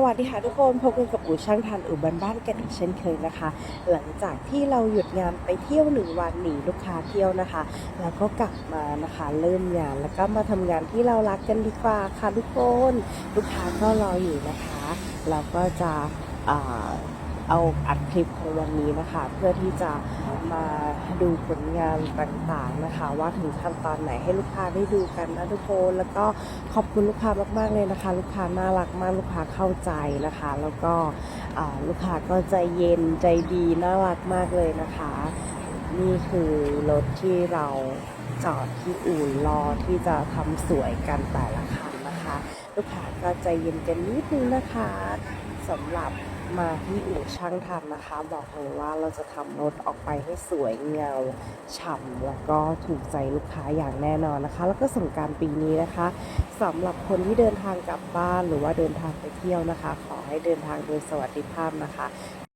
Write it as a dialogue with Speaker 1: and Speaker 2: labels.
Speaker 1: สวัสดีค่ะทุกคนพบกันกับอู่ช่างทันอู่บ้านบ้านกันอีกเช่นเคยนะคะ หลังจากที่เราหยุดงานไปเที่ยวหนึ่งวันหนีลูกค้าเที่ยวนะคะ แล้วก็กลับมานะคะ เริ่มงานแล้วก็มาทำงานที่เรารักกันดีกว่าค่ะทุกคน ลูกค้าก็รออยู่นะคะ เราก็จะ เอาอัดคลิปของวันนี้นะคะ เพื่อที่จะมาดูผลงานต่างๆนะคะ ว่าถึงขั้นตอนไหนให้ลูกค้าได้ดูกันนะทุกคนแล้วก็ขอบคุณลูกค้ามากๆเลยนะคะ ลูกค้าน่ารักมากลูกค้าเข้าใจนะคะ แล้วก็ลูกค้าก็ใจเย็นใจดีน่ารักมากเลยนะคะ นี่คือรถที่เราจอดที่อู่รอที่จะทำสวยกันแต่ละคันนะคะ ลูกค้าก็ใจเย็นกันนิดนึงนะคะสำหรับ มาที่อู่ช่างทำนะคะ บอกเลยว่าเราจะทำรถออกไปให้สวยเงาฉ่ำแล้วก็ถูกใจลูกค้าอย่างแน่นอนนะคะ แล้วก็สงการปีนี้นะคะสำหรับคนที่เดินทางกลับบ้านหรือว่าเดินทางไปเที่ยวนะคะ ขอให้เดินทางโดยสวัสดิภาพนะคะ